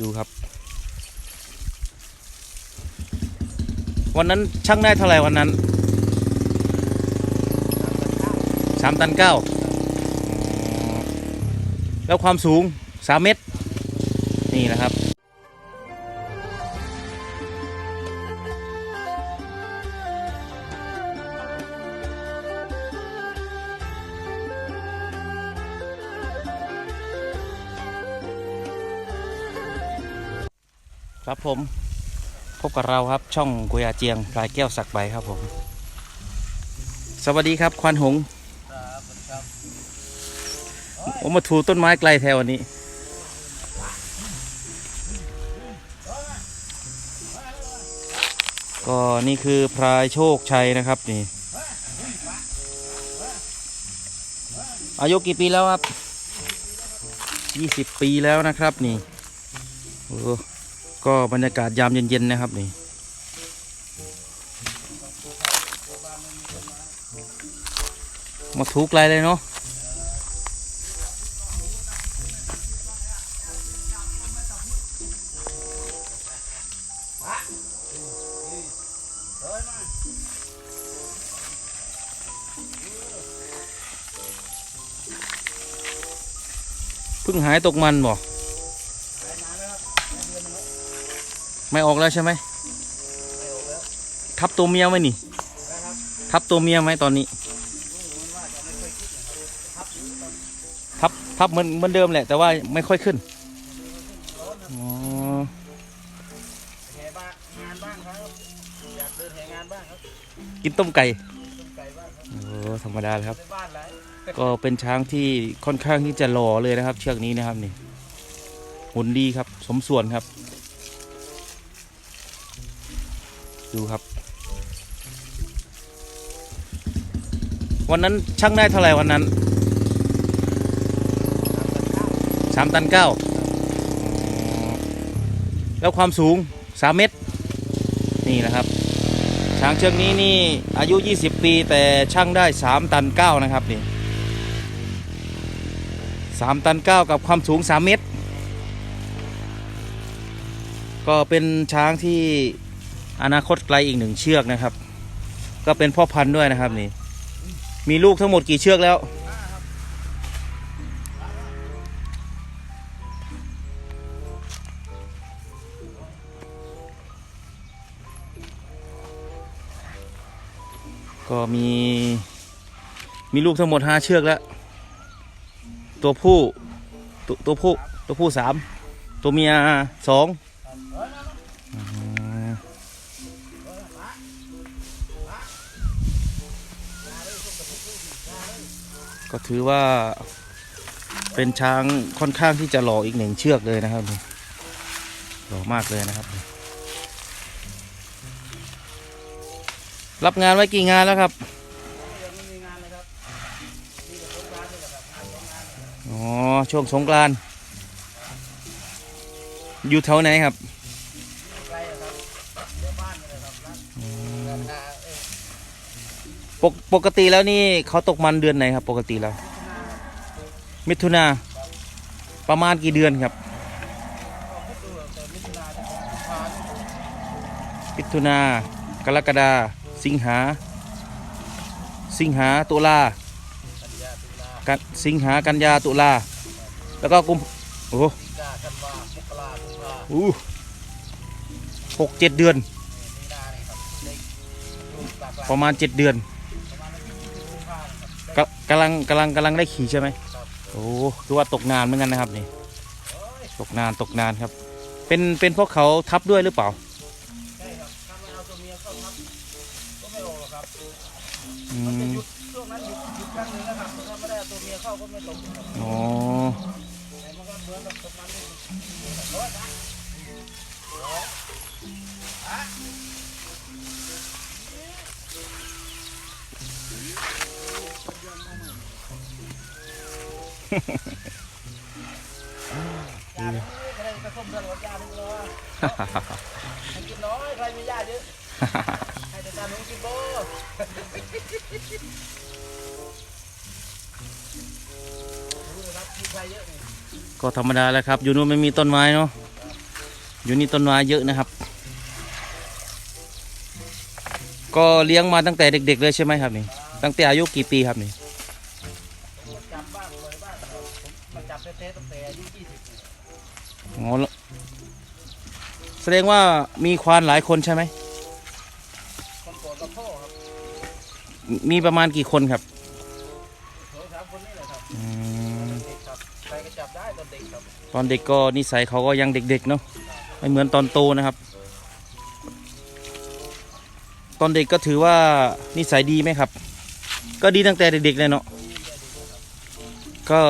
ดูครับ วันนั้นช่างได้เท่าไหร่วันนั้นสามตันเก้าแล้วความสูงสามเมตร ครับผมพบกับเราครับช่องกุยาเจียงปลายแก้วสักใบครับผม สวัสดีครับควันหงส์ผมมาถูต้นไม้ไกลแถววันนี้ ก็นี่คือพรายโชคชัยนะครับนี่ อายุกี่ปีแล้วครับยี่สิบปีแล้วนะครับนี่โอ้ ก็บรรยากาศยามเย็นๆนะครับนี่มาถูกไกลเลยเนาะเพิ่งหายตกมันบ่ ไม่ออกแล้วใช่ไหมทับตัวเมียไหมนี่ ทับตัวเมียไหมตอนนี้ทับทับเหมือนเหมือนเดิมแหละ แต่ว่าไม่ค่อยขึ้นอ๋อกินต้มไก่โอ้ธรรมดาเลยครับ ก็เป็นช้างที่ค่อนข้างที่จะหล่อเลยนะครับ เชือกนี้นะครับนี่หุ่นดีครับ สมส่วนครับ ดูครับ วันนั้นช่างได้เท่าไหร่วันนั้นสามตันเก้าแล้วความสูงสามเมตร นี่นะครับช้างเชือกนี้นี่อายุ 20 ปีแต่ช่างได้ 3 ตัน 9 นะครับนี่3ตัน 9 กับความสูง 3 เมตร ก็เป็นช้างที่ อนาคตไกลอีกหนึ่งเชือกนะครับ ก็เป็นพ่อพันธุ์ด้วยนะครับนี่ มีลูกทั้งหมดกี่เชือกแล้ว ก็มี มีลูกทั้งหมดห้าเชือกแล้ว ตัวผู้ ตัวผู้ ตัวผู้สามตัวเมียสอง ก็ถือว่าเป็นช้างค่อนข้างที่จะหล่ออีกหนึ่งเชือกเลยนะครับหล่อมากเลยนะครับ รับงานไว้กี่งานแล้วครับยังไม่มีงานเลยครับนี่ก็สงกรานต์นี่แหละครับงานสงกรานต์อ๋อช่วงสงกรานต์อยู่แถวไหนครับไกลอะครับเดี๋ยวบ้านนี่แหละครับร้านราคาเอ้ย ปกปกติแล้วนี่เขาตกมันเดือนไหนครับ ปกติแล้ว มิถุนาประมาณกี่เดือนครับ มิถุนาจะเป็นกุมภาพันธ์มิถุนากรกฎาสิงหา สิงหาตุลากันสิงหากันยาตุลา แล้วก็กุมโอ้โหกากันวามกรากุมภาอู้หกเจ็ดเดือน ประมาณเจ็ดเดือน กะกำลังกำลังกำลังได้ขี่ใช่ไหมโอ้คือว่าตกนานเหมือนกันนะครับนี่ ตกนานตกนานครับ เป็นเป็นเพราะเขาทับด้วยหรือเปล่าใช่ครับถ้าไม่เอาตัวเมียเข้าทับก็ไม่ออกหรอกครับอืมันจะมหยุดช่วงนั้นหยุดหยุดครั้งหนึงนะครับถ้าไม่ได้เอาตัวเมียเข้าก็ไม่ตกครับอ๋อแต่มันก็เหมือนกับตกมันนี่ยาเนี่ยใครไปส้มเดือนหมดยาเลยรอให้กินน้อยใครมียาเยอะให้แต่ตาหนูกินโบก็ธรรมดาแหล้วครับ อยู่นู้นไม่มีต้นไม้เนาะอยู่นี่ต้นไม้เยอะนะครับ ก็เลี้ยงมาตั้งแต่เด็ก ๆ เลยใช่ไหมครับนี่ตั้งแต่อายุกี่ปีครับนี่ ผมจับบ้างเลยบ้างครับผมมาจับเต้ๆตั้งแต่อายุยี่สิบ อ๋อแล้ว แสดงว่ามีควานหลายคนใช่ไหมคนโกรธกับพ่อครับมีประมาณกี่คนครับสองสามคนนี่แหละครับอืมเด็กครับใครก็จับได้ตอนเด็กครับตอนเด็กก็นิสัยเขาก็ยังเด็กๆเนาะไม่เหมือนตอนโตนะครับ ตอนเด็กก็ถือว่านิสัยดีไหมครับ ก็ดีตั้งแต่เด็กๆเลยเนาะก็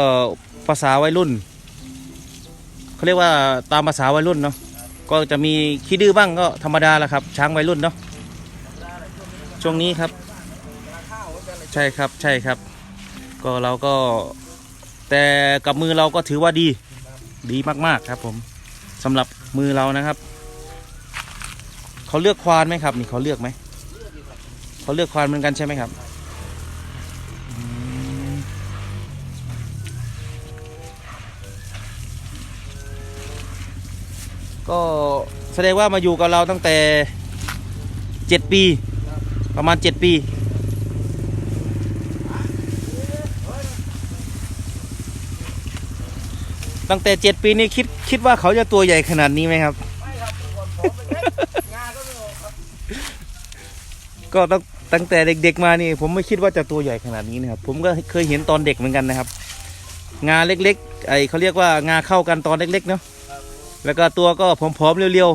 ภาษาวัยรุ่นเขาเรียกว่าตามภาษาวัยรุ่นเนาะ ก็จะมีขี้ดื้อบ้างก็ธรรมดาแหละครับ ช้างวัยรุ่นเนาะช่วงนี้ครับ ใช่ครับใช่ครับ ก็เราก็ แต่กับมือเราก็ถือว่าดีดีมากๆครับ ผมสำหรับมือเรานะครับเขาเลือกควานไหมครับ นี่เขาเลือกไหมเขาเลือกควานเหมือนกันใช่ไหมครับ ก็แสดงว่ามาอยู่กับเราตั้งแต่เจ็ดปี ประมาณเจ็ดปี ตั้งแต่เจ็ดปีนี้คิดคิดว่าเขาจะตัวใหญ่ขนาดนี้ไหมครับ ไม่ครับก่อนผมเป็นเล็กงาก็ไม่ออกครับ ก็ตั้งตั้งแต่เด็กๆมานี่ ผมไม่คิดว่าจะตัวใหญ่ขนาดนี้นะครับ ผมก็เคยเห็นตอนเด็กเหมือนกันนะครับ งาเล็กๆ ไอเขาเรียกว่างาเข้ากันตอนเล็กๆเนาะ แล้วก็ตัวก็ผอมๆเรียว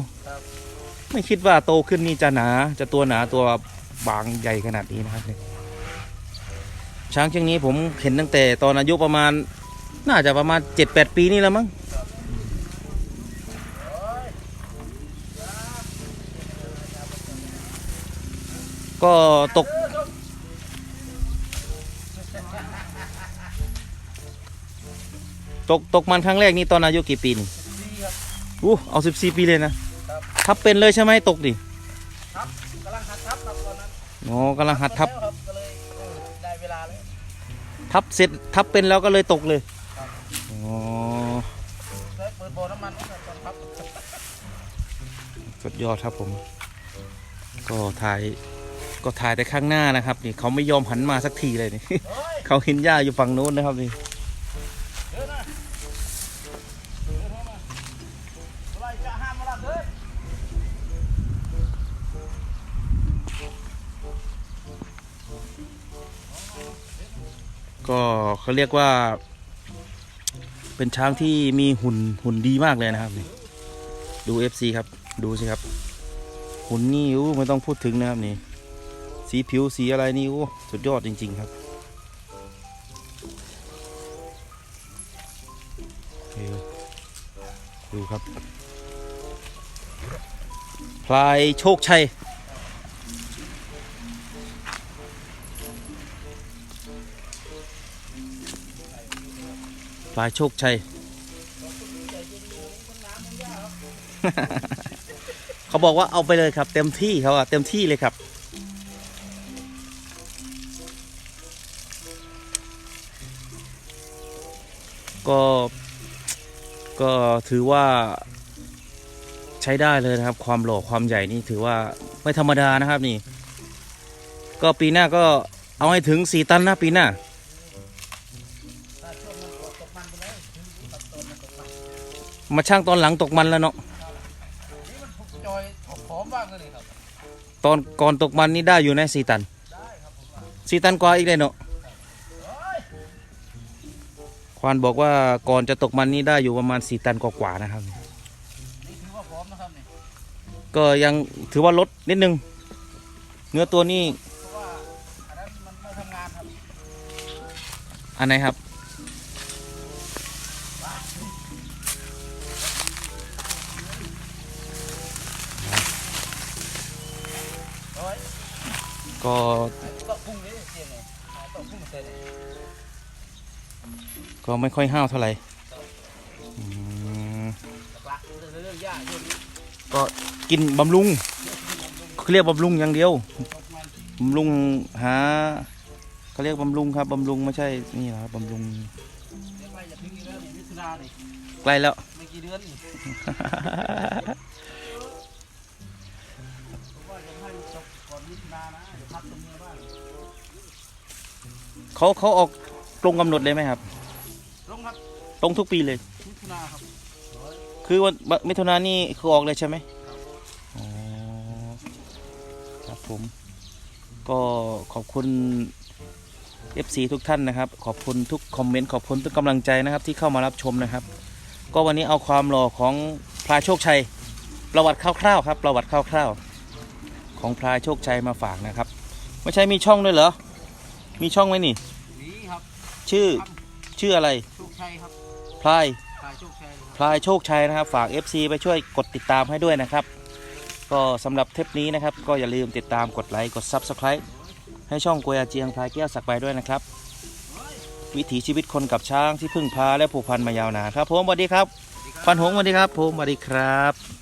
ๆไม่คิดว่าโตขึ้นนี่จะหนา จะตัวหนาตัวบางใหญ่ขนาดนี้นะครับเนี่ยช้างเช่นนี้ผมเห็นตั้งแต่ตอนอายุประมาณ น่าจะประมาณเจ็ดแปดปีนี่แล้วมั้งก็ตก ตกตกมันครั้งแรกนี่ตอนอายุกี่ปีนี่ อู้เอาสิบสี่ปีเลยนะครับทับเป็นเลยใช่ไหมตกดิครับกำลังหัดทับครับตอนนั้นอ๋อกำลังหัดทับแล้วครับก็เลยเออได้เวลาแล้วทับเสร็จทับเป็นแล้วก็เลยตกเลยอ๋อได้เปิดบ่อน้ำมันครับตอนทับสุดยอดครับผม ก็ถ่ายก็ถ่ายแต่ข้างหน้านะครับนี่เขาไม่ยอมหันมาสักทีเลยนี่เฮ้ยเขาเห็นหญ้าอยู่ฝั่งนู้นนะครับนี่ ก็เขาเรียกว่า เป็นช้างที่มีหุ่นหุ่นดีมากเลยนะครับนี่ดู FC ครับ ดูสิครับ หุ่นนี่อู้ไม่ต้องพูดถึงนะครับนี่ สีผิวสีอะไรนี่อู้สุดยอดจริง ๆ ครับดูครับ พลายโชคชัย พลาโชคชัย เขาบอกว่าเอาไปเลยครับ เต็มที่เขาอะเต็มที่เลยครับ ก็ก็ถือว่าใช้ได้เลยนะครับ ความหล่อความใหญ่นี่ถือว่าไม่ธรรมดานะครับนี่ ก็ปีหน้าก็เอาให้ถึงสี่ตันนะปีหน้า มาช่างตอนหลังตกมันแล้วเนาะตอนก่อนตกมันนี่ได้อยู่นะสี่ตันสี่ตันกว่าอีกเลยเนาะควานบอกว่าก่อนจะตกมันนี่ได้อยู่ประมาณสี่ตันกว่าๆนะครับนี่ถือว่านะครับก็ยังถือว่าลดนิดนึง เนื้อตัวนี่อันไหนครับ ยก็ไม่ค่อยห้าวเท่าไหร่อืมหลักๆเรื่องยากเรื่องนี้ก็กินบำรุงเขาเรียกบำรุงอย่างเดียวตกมันบำรุงหาเขาเรียกบำรุงครับบำรุงไม่ใช่นี่นะครับบำรุงเรียกว่าอย่าทิ้งนี่แล้วนี่มิถุนานี่ใกล้แล้ว เดี๋ยวพักตรงนี้บ้างเขาเขาออกตรงกำหนดเลยไหมครับ ลงครับตรงทุกปีเลย มิถุนาครับคือวันมิถุนายนนี่คือออกเลยใช่ไหมอ๋อครับผม ก็ขอบคุณ FC ทุกท่านนะครับ ขอบคุณทุกคอมเมนต์ ขอบคุณทุกกำลังใจนะครับ ที่เข้ามารับชมนะครับ ก็วันนี้เอาความหล่อของพลายโชคชัย ประวัติคร่าวๆครับ ประวัติคร่าวๆ ของพลายโชคชัยมาฝากนะครับไม่ใช่มีช่องด้วยเหรอ มีช่องไหมนี่ นี่ครับชื่อชื่ออะไรโชคชัยครับพลายพายโชคชัยครับพลายโชคชัยนะครับ ฝาก FC ไปช่วยกดติดตามให้ด้วยนะครับ ก็สำหรับเทปนี้นะครับ ก็อย่าลืมติดตามกดไลค์กด Subscribe ให้ช่องกวยอาเจียงพลายแก้วสักใบด้วยนะครับ วิถีชีวิตคนกับช้างที่พึ่งพาและผูกพันมายาวนานครับผมสวัสดีครับ ฟันหงส์สวัสดีครับผมสวัสดีครับ